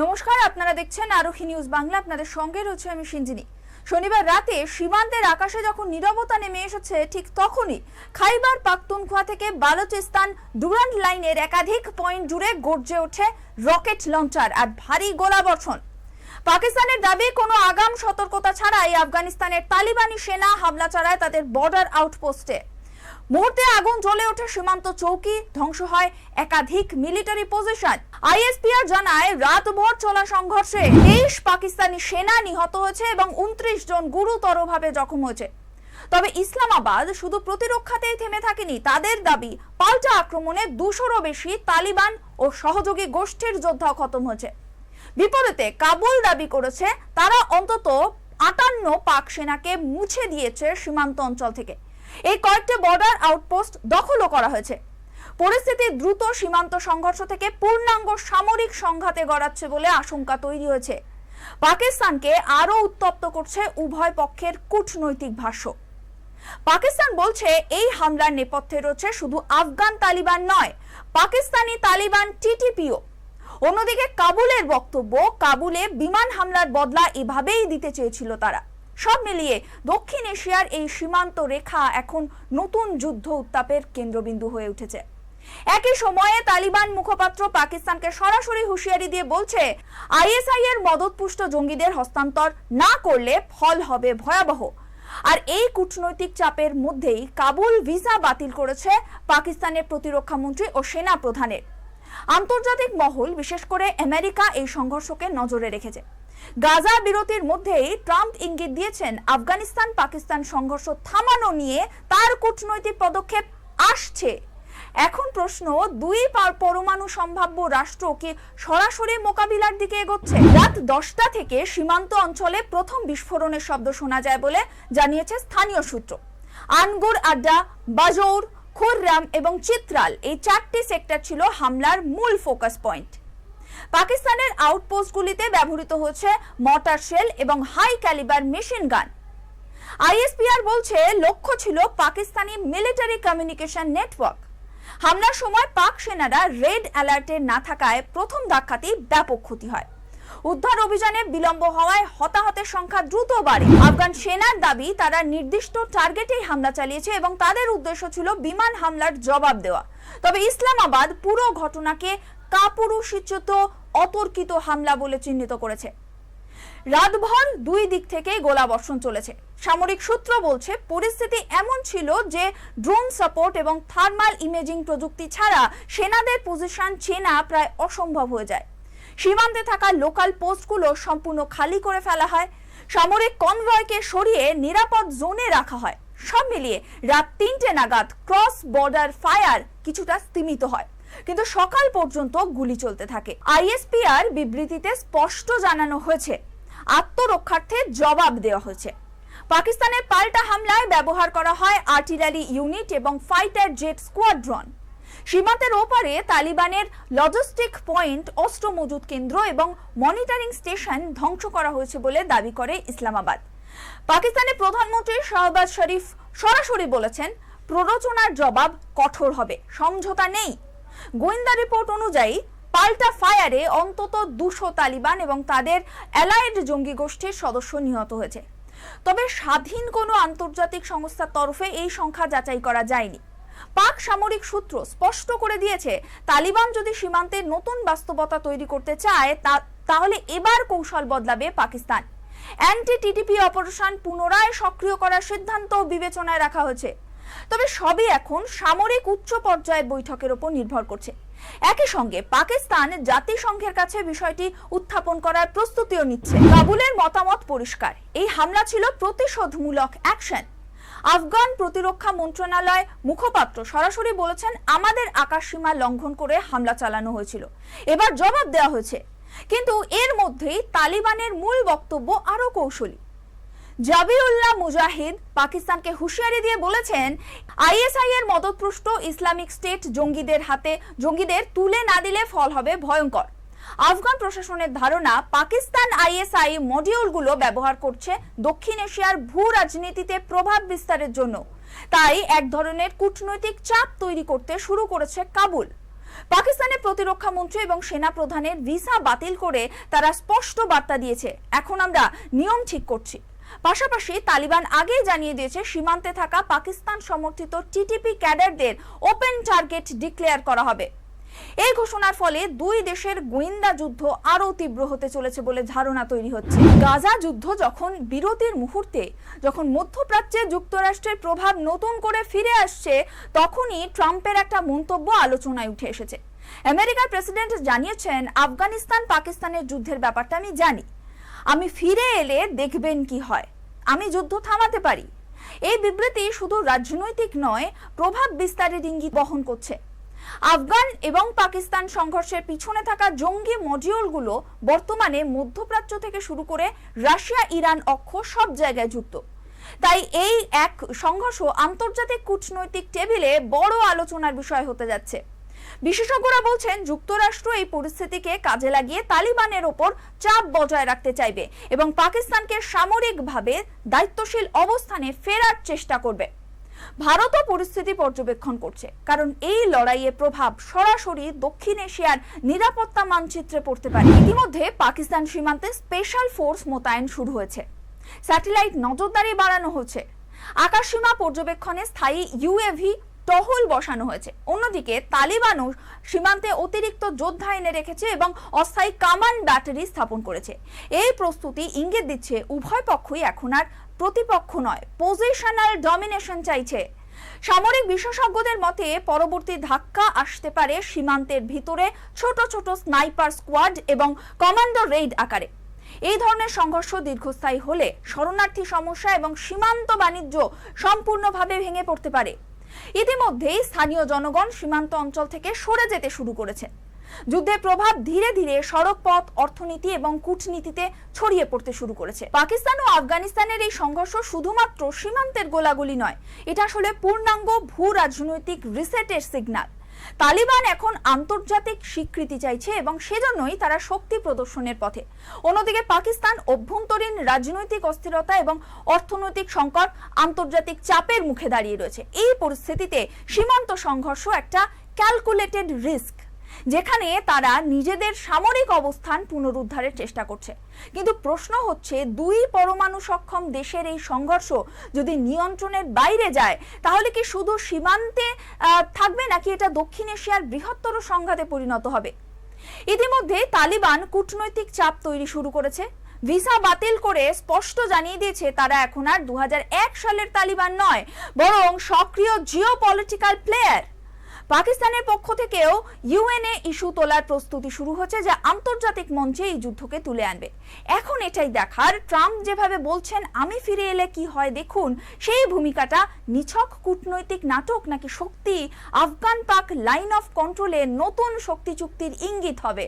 নমস্কার, আপনারা দেখছেন আরোহী নিউজ বাংলা। আপনাদের সঙ্গে রয়েছে আমি সিঞ্জিনী। শনিবার রাতে সীমান্তের আকাশে যখন নীরবতা নেমে এসেছে, ঠিক তখনই খাইবার পাখতুনখোয়া থেকে বালুচিস্তান ডুরান্ড লাইনের একাধিক পয়েন্ট জুড়ে গর্জে ওঠে রকেট লঞ্চার আর ভারী গোলাবর্ষণ। পাকিস্তানের দাবি, কোনো আগাম সতর্কতা ছাড়াই আফগানিস্তানের তালিবানি সেনা হামলা চালায় তাদের বর্ডার আউটপোস্টে মুহূর্তে আগুন জ্বলে ওঠে সীমান্ত চৌকি, ধ্বংস হয় একাধিক মিলিটারি পজিশন। আইএসপিআর জানায়, রাতভর চলা সংঘর্ষে তেইশ পাকিস্তানি সেনা নিহত হয়েছে এবং উনত্রিশ জন গুরুতরভাবে জখম হয়েছে। তবে ইসলামাবাদ শুধু প্রতিরক্ষাতেই থেমে থাকেনি, তাদের দাবি, পাল্টা আক্রমণে দুশোরও বেশি তালিবান ও সহযোগী গোষ্ঠীর যোদ্ধা খতম হয়েছে। বিপরীতে কাবুল দাবি করেছে, তারা অন্তত আটান্ন পাক সেনাকে মুছে দিয়েছে সীমান্ত অঞ্চল থেকে। এই কয়েকটি বর্ডার আউটপোস্ট দখলও করা হয়েছে। পরিস্থিতি দ্রুত সীমান্ত সংঘর্ষ থেকে পূর্ণাঙ্গ সামরিক সংঘাতে গড়াচ্ছে বলে আশঙ্কা তৈরি হয়েছে। পাকিস্তানকে আরও উত্তপ্ত করছে উভয় পক্ষের কূটনৈতিক ভাষ্য। পাকিস্তান বলছে, এই হামলার নেপথ্যে রয়েছে শুধু আফগান তালিবান নয়, পাকিস্তানি তালিবান টিটিপিও। অন্যদিকে কাবুলের বক্তব্য, কাবুলে বিমান হামলার বদলা এভাবেই দিতে চেয়েছিল তারা। সব মিলিয়ে দক্ষিণ এশিয়ার এই সীমান্ত রেখা এখন নতুন যুদ্ধ উত্তাপের কেন্দ্রবিন্দু হয়ে উঠেছে। একই সময়ে তালিবান মুখপাত্র পাকিস্তানকে সরাসরি হুঁশিয়ারি দিয়ে বলছে, আইএসআই এর মদতপুষ্ট জঙ্গিদের হস্তান্তর না করলে ফল হবে ভয়াবহ। আর এই কূটনৈতিক চাপের মধ্যেই কাবুল ভিসা বাতিল করেছে পাকিস্তানের প্রতিরক্ষা মন্ত্রী ও সেনা প্রধানের। আন্তর্জাতিক মহল, বিশেষ করে আমেরিকা, এই সংঘর্ষকে নজরে রেখেছে। গাজা বিরতির মধ্যেই ট্রাম্প ইঙ্গিত দিয়েছেন, আফগানিস্তান পাকিস্তান সংঘর্ষ থামানো নিয়ে তার কূটনৈতিক পদক্ষেপ আসছে। এখন প্রশ্ন, দুই পার- পরমাণু সম্ভাব্য রাষ্ট্র কি সরাসরি মোকাবিলার দিকে এগোচ্ছে? রাত দশটা থেকে সীমান্ত অঞ্চলে প্রথম বিস্ফোরণের শব্দ শোনা যায় বলে জানিয়েছে স্থানীয় সূত্র। আনগুর আড্ডা, বাজৌর, খুররাম এবং চিত্রাল এই চারটি সেক্টর ছিল হামলার মূল ফোকাস পয়েন্ট। পাকিস্তানের আউটপোস্টগুলিতে ব্যবহৃত হচ্ছে মর্টার শেল এবং high calibre machine gun. ISPR বলছে, লক্ষ্য ছিল পাকিস্তানি মিলিটারি কমিউনিকেশন নেটওয়ার্ক। হামলার সময় পাক সেনারা রেড অ্যালার্টে না থাকায় প্রথম ধাক্কাতেই ব্যাপক ক্ষতি হয়। উদ্ধার অভিযানে বিলম্ব হওয়ায় হতাহতের সংখ্যা দ্রুত বাড়ে। আফগান সেনার দাবি, তারা নির্দিষ্ট টার্গেটেই হামলা চালিয়েছে এবং তাদের উদ্দেশ্য ছিল বিমান হামলার জবাব দেওয়া। তবে ইসলামাবাদ পুরো ঘটনাকে কাপুরুষোচিত অতর্কিত হামলা বলে চিহ্নিত করেছে। রাতভর দুই দিক থেকেই গোলাবর্ষণ চলেছে। সামরিক সূত্র বলছে, পরিস্থিতি এমন ছিল যে ড্রোন সাপোর্ট এবং থার্মাল ইমেজিং প্রযুক্তি ছাড়া সেনাদের পজিশন চেনা প্রায় অসম্ভব হয়ে যায়। সীমান্তে থাকা লোকাল পোস্টগুলো সম্পূর্ণ খালি করে ফেলা হয়। সামরিক কনভয়কে সরিয়ে নিরাপদ জোনে রাখা হয়। সব মিলিয়ে রাত তিনটে নাগাদ ক্রস বর্ডার ফায়ার কিছুটা স্তীমিত হয়। কিন্তু সকাল পর্যন্ত গুলি চলতে থাকে। আইএসপিআর বিবৃতিতে স্পষ্ট জানানো হয়েছে, আত্মরক্ষার্থে জবাব দেওয়া হয়েছে। পাকিস্তানের পাল্টা হামলায় ব্যবহার করা হয় আর্টিলারি ইউনিট এবং ফাইটার জেট স্কোয়াড্রন। সীমান্তের ওপারে তালিবানের লজিস্টিক পয়েন্ট, অস্ত্র মজুদ কেন্দ্র এবং মনিটরিং স্টেশন ধ্বংস করা হয়েছে বলে দাবি করে ইসলামাবাদ। পাকিস্তানের প্রধানমন্ত্রী শাহবাজ শরীফ সরাসরি বলেছেন, প্ররোচনার জবাব কঠোর হবে, সমঝোতা নেই। গোয়েন্দা রিপোর্ট অনুযায়ী, পাল্টা ফায়ারে অন্তত দুশো তালিবান এবং তাদের অ্যালায়েড জঙ্গি গোষ্ঠীর সদস্য নিহত হয়েছে। তবে স্বাধীন কোনো আন্তর্জাতিক সংস্থার তরফে এই সংখ্যা যাচাই করা যায়নি। পাক সামরিক সূত্র স্পষ্ট করে দিয়েছে, তালিবান যদি সীমান্তে নতুন বাস্তবতা তৈরি করতে চায় তাহলে এবার কৌশল বদলাবে পাকিস্তান। অ্যান্টি টিটিপি অপারেশন পুনরায় সক্রিয় করার সিদ্ধান্ত বিবেচনায় রাখা হয়েছে। তবে সবই এখন সামরিক উচ্চ পর্যায়ের বৈঠকের উপর নির্ভর করছে। একই সঙ্গে পাকিস্তান জাতিসংঘের কাছে বিষয়টি উত্থাপন করার প্রস্তুতিও নিচ্ছে। কাবুলের মতামত পরিষ্কার। এই হামলা ছিল প্রতিশোধমূলক অ্যাকশন। আফগান প্রতিরক্ষা মন্ত্রণালয় মুখপাত্র সরাসরি বলেছেন, আমাদের আকাশসীমা লঙ্ঘন করে হামলা চালানো হয়েছিল। এবার জবাব দেওয়া হয়েছে। কিন্তু এর মধ্যেই তালিবানের মূল বক্তব্য আরও কৌশলী। জাবিউল্লাহ মুজাহিদ পাকিস্তানকে হুঁশিয়ারি দিয়ে বলেছেন, আইএসআই এর মদতপুষ্ট ইসলামিক স্টেট জঙ্গিদের হাতে, জঙ্গিদের তুলে না দিলে ফল হবে ভয়ঙ্কর। আফগান প্রশাসনের ধারণা, পাকিস্তান আইএসআই মডিউলগুলো ব্যবহার করছে দক্ষিণ এশিয়ার ভূ রাজনীতিতে প্রভাব বিস্তারের জন্য। তাই এক ধরনের কূটনৈতিক চাপ তৈরি করতে শুরু করেছে কাবুল। পাকিস্তানের প্রতিরক্ষা মন্ত্রী এবং সেনা প্রধানের ভিসা বাতিল করে তারা স্পষ্ট বার্তা দিয়েছে। এখন আমরা নিয়ম ঠিক করছি। পাশাপাশি তালিবান আগেই জানিয়ে দিয়েছে, সীমান্তে থাকা পাকিস্তান সমর্থিত টিটিপি ক্যাডারদের ওপেন টার্গেট ডিক্লেয়ার করা হবে। এই ঘোষণার ফলে দুই দেশের গোয়েন্দা যুদ্ধ আরও তীব্র হতে চলেছে বলে ধারণা তৈরি হচ্ছে। গাজা যুদ্ধ যখন বিরতির মুহূর্তে, যখন মধ্যপ্রাচ্যে যুক্তরাষ্ট্রের প্রভাব নতুন করে ফিরে আসছে, তখনই ট্রাম্পের একটা মন্তব্য আলোচনায় উঠে এসেছে। আমেরিকার প্রেসিডেন্ট জানিয়েছেন আফগানিস্তান পাকিস্তানের যুদ্ধের ব্যাপারটা আমি জানি। আমি ফিরে এলে দেখবেন কি হয়। আমি যুদ্ধ থামাতে পারি। এই বিবৃতি শুধু রাজনৈতিক নয়, প্রভাব বিস্তারের ইঙ্গিত বহন করছে। আফগান এবং পাকিস্তান সংঘর্ষের পিছনে থাকা জঙ্গি মডিউলগুলো বর্তমানে মধ্যপ্রাচ্য থেকে শুরু করে রাশিয়া, ইরান অক্ষ সব জায়গায় যুক্ত। তাই এই এক সংঘর্ষ আন্তর্জাতিক কূটনৈতিক টেবিলে বড় আলোচনার বিষয় হতে যাচ্ছে। বিশেষজ্ঞরা বলছেন, যুক্তরাষ্ট্র এই পরিস্থিতিকে কাজে লাগিয়ে তালিবানের ওপর চাপ বজায় রাখতে চাইবে এবং পাকিস্তানকে সামরিকভাবে দায়িত্বশীল অবস্থানে ফেরার চেষ্টা করবে। ভারতও পরিস্থিতি পর্যবেক্ষণ করছে, কারণ এই লড়াইয়ের প্রভাব সরাসরি দক্ষিণ এশিয়ার নিরাপত্তা মানচিত্রে পড়তে পারে। ইতিমধ্যে পাকিস্তান সীমান্তে স্পেশাল ফোর্স মোতায়েন শুরু হয়েছে। স্যাটেলাইট নজরদারি বাড়ানো হচ্ছে। আকাশসীমা পর্যবেক্ষণে স্থায়ী ইউএভি টহল বসানো হয়েছে। অন্যদিকে তালিবানও সীমান্তে অতিরিক্ত যোদ্ধা এনে রেখেছে এবং অস্থায়ী কামান ব্যাটারি স্থাপন করেছে। এই প্রস্তুতি ইঙ্গিত দিচ্ছে, উভয় পক্ষই এখন আর প্রতিপক্ষ নয়, পজিশনাল ডমিনেশন চাইছে। সামরিক বিশেষজ্ঞদের মতে, পরবর্তী ধাক্কা আসতে পারে সীমান্তের ভিতরে ছোট ছোট স্নাইপার স্কোয়াড এবং কমান্ডো রেইড আকারে। এই ধরনের সংঘর্ষ দীর্ঘস্থায়ী হলে শরণার্থী সমস্যা এবং সীমান্ত বাণিজ্য সম্পূর্ণভাবে ভেঙে পড়তে পারে। ইতিমধ্যেই স্থানীয় জনগণ সীমান্ত অঞ্চল থেকে সরে যেতে শুরু করেছে। যুদ্ধের প্রভাব ধীরে ধীরে সড়ক পথ, অর্থনীতি এবং কূটনীতিতে ছড়িয়ে পড়তে শুরু করেছে। পাকিস্তান ও আফগানিস্তানের এই সংঘর্ষ শুধুমাত্র সীমান্তের গোলাগুলি নয়, এটা আসলে পূর্ণাঙ্গ ভূ রাজনৈতিক রিসেটের সিগন্যাল তালিবান এখন আন্তর্জাতিক স্বীকৃতি চাইছে এবং সেজন্যই তারা শক্তি প্রদর্শনের পথে। অন্যদিকে পাকিস্তান অভ্যন্তরীণ রাজনৈতিক অস্থিরতা এবং অর্থনৈতিক সংকট আন্তর্জাতিক চাপের মুখে দাঁড়িয়ে রয়েছে। এই পরিস্থিতিতে সীমান্ত সংঘর্ষ একটা ক্যালকুলেটেড রিস্ক যেখানে তারা নিজেদের সামরিক অবস্থান পুনরুদ্ধারের চেষ্টা করছে। কিন্তু প্রশ্ন হচ্ছে, দুই পরমাণু সক্ষম দেশের এই সংঘর্ষ যদি নিয়ন্ত্রণের বাইরে যায়, তাহলে কি শুধু সীমান্তে থাকবে নাকি এটা দক্ষিণ এশিয়ার বৃহত্তর সংঘাতে পরিণত হবে? ইতিমধ্যে তালিবান কূটনৈতিক চাপ তৈরি শুরু করেছে। ভিসা বাতিল করে স্পষ্ট জানিয়ে দিয়েছে, তারা এখন আর দু হাজার এক সালের তালিবান নয়, বরং সক্রিয় জিও পলিটিক্যাল প্লেয়ার। পাকিস্তানের পক্ষ থেকেও ইউএনএ ইস্যু তোলার প্রস্তুতি শুরু হচ্ছে যা আন্তর্জাতিক মঞ্চে এই যুদ্ধকে তুলে আনবে। এখন এটাই দেখার, ট্রাম্প যেভাবে বলছেন, আমি ফিরে এলে কি হয় দেখুন, সেই ভূমিকাটা নিছক কূটনৈতিক নাটক নাকি শক্তি? আফগান পাক লাইন অফ কন্ট্রোলে নতুন শক্তি চুক্তির ইঙ্গিত হবে।